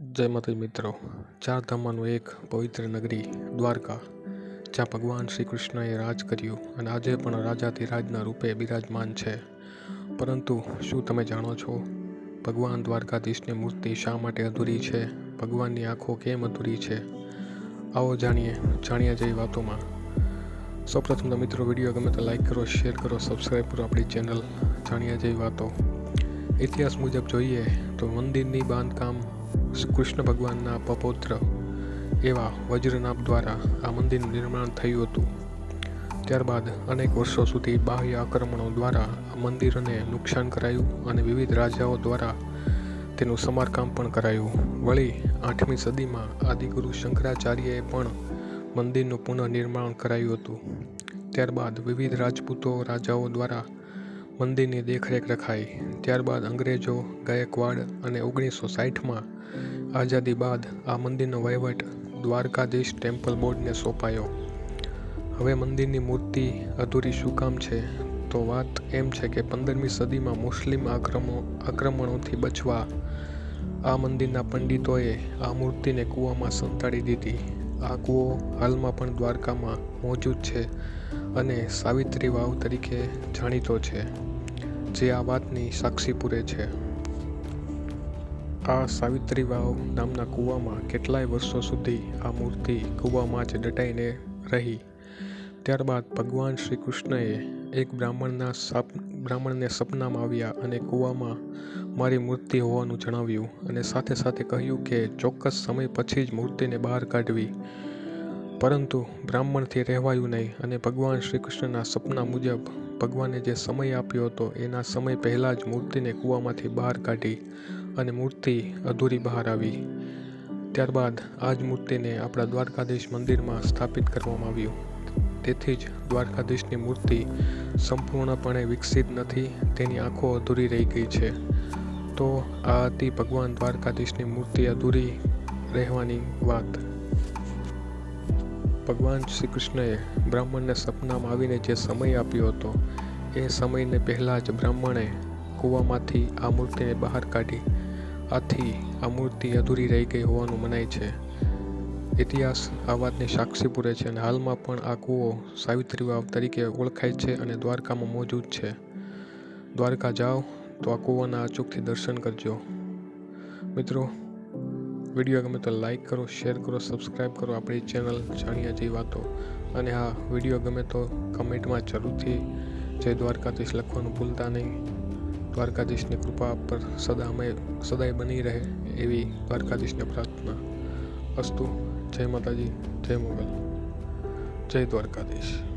જય માતા મિત્રો. ચાર ધામમાંનું એક પવિત્ર નગરી, દ્વારકા, જ્યાં ભગવાન શ્રી કૃષ્ણએ રાજ કર્યું અને આજે પણ રાજાધિરાજના રૂપે બિરાજમાન છે. પરંતુ શું તમે જાણો છો, ભગવાન દ્વારકાધીશની મૂર્તિ શા માટે અધૂરી છે? ભગવાનની આંખો કેમ અધૂરી છે? આવો જાણીએ, જાણ્યા જેવી વાતોમાં. સૌપ્રથમ તો મિત્રો, વીડિયો ગમે તો લાઈક કરો, શેર કરો સબસ્ક્રાઈબ કરો આપણી ચેનલ જાણ્યા જેવી વાતો. ઇતિહાસ મુજબ જોઈએ તો મંદિરની બાંધકામ કૃષ્ણ ભગવાનના પપૌત્ર એવા વજ્રનાભ દ્વારા આ મંદિરનું નિર્માણ થયું હતું. ત્યારબાદ અનેક વર્ષો સુધી બાહ્ય આક્રમણો દ્વારા આ મંદિરને નુકસાન કરાયું અને વિવિધ રાજાઓ દ્વારા તેનું સમારકામ પણ કરાયું. વળી આઠમી સદીમાં આદિગુરુ શંકરાચાર્યએ પણ મંદિરનું પુનઃનિર્માણ કરાયું હતું. ત્યારબાદ વિવિધ રાજપૂતો રાજાઓ દ્વારા મંદિરની દેખરેખ રખાઈ. ત્યારબાદ અંગ્રેજો, ગાયકવાડ અને ઓગણીસો સાઠમાં આઝાદી બાદ આ મંદિરનો વહીવટ દ્વારકાધીશ ટેમ્પલ બોર્ડને સોંપાયો. હવે મંદિરની મૂર્તિ અધૂરી શું કામ છે? તો વાત એમ છે કે પંદરમી સદીમાં મુસ્લિમ આક્રમો, આક્રમણોથી બચવા આ મંદિરના પંડિતોએ આ મૂર્તિને કૂવામાં સંતાડી દીધી. આ કૂવો હાલમાં પણ દ્વારકામાં મોજૂદ છે અને સાવિત્રી વાવ તરીકે જાણીતો છે. જે આ વાતની સાક્ષી પૂરે છે. આ સાવિત્રી વાવ નામના કૂવામાં કેટલાય વર્ષો સુધી આ મૂર્તિ કૂવામાં જ દટાઈને રહી. ત્યારબાદ ભગવાન શ્રી કૃષ્ણએ એક બ્રાહ્મણના સાપ, બ્રાહ્મણને સપનામાં આવ્યા અને કૂવામાં મારી મૂર્તિ હોવાનું જણાવ્યું અને સાથે સાથે કહ્યું કે ચોક્કસ સમય પછી જ મૂર્તિને બહાર કાઢવી. પરંતુ બ્રાહ્મણથી રહેવાયું નહીં અને ભગવાન શ્રી કૃષ્ણના સપના મુજબ ભગવાને જે સમય આપ્યો હતો એના સમય પહેલાં જ મૂર્તિને કૂવામાંથી બહાર કાઢી અને મૂર્તિ અધૂરી બહાર આવી. ત્યારબાદ આ જ મૂર્તિને આપણા દ્વારકાધીશ મંદિરમાં સ્થાપિત કરવામાં આવ્યું. તેથી જ દ્વારકાધીશની મૂર્તિ સંપૂર્ણપણે વિકસિત નથી, તેની આંખો અધૂરી રહી ગઈ છે. તો આ હતી ભગવાન દ્વારકાધીશની મૂર્તિ અધૂરી રહેવાની વાત. ભગવાન શ્રી કૃષ્ણએ બ્રાહ્મણને સપનામાં આવીને જે સમય આપ્યો હતો, એ સમયને પહેલાં જ બ્રાહ્મણે કૂવામાંથી આ મૂર્તિને બહાર કાઢી, આથી આ મૂર્તિ અધૂરી રહી ગઈ હોવાનું મનાય છે. ઇતિહાસ આ વાતની સાક્ષી પૂરે છે અને હાલમાં પણ આ કૂવો સાવિત્રી વાવ તરીકે ઓળખાય છે અને દ્વારકામાં મોજૂદ છે. દ્વારકા જાઓ તો આ કૂવાના અચૂકથી દર્શન કરજો. મિત્રો વીડિયો ગમે તો લાઈક કરો, શેર કરો સબસ્ક્રાઈબ કરો આપણી ચેનલ જાણ્યા જેવી વાતો. અને હા, વીડિયો ગમે તો કમેન્ટમાં જરૂરથી જય દ્વારકાધીશ લખવાનું ભૂલતા નહીં. દ્વારકાધીશની કૃપા પર સદા અમે સદાય બની રહે એવી દ્વારકાધીશને પ્રાર્થના અસ્તુ. જય માતાજી, જય મોગલ. જય દ્વારકાધીશ.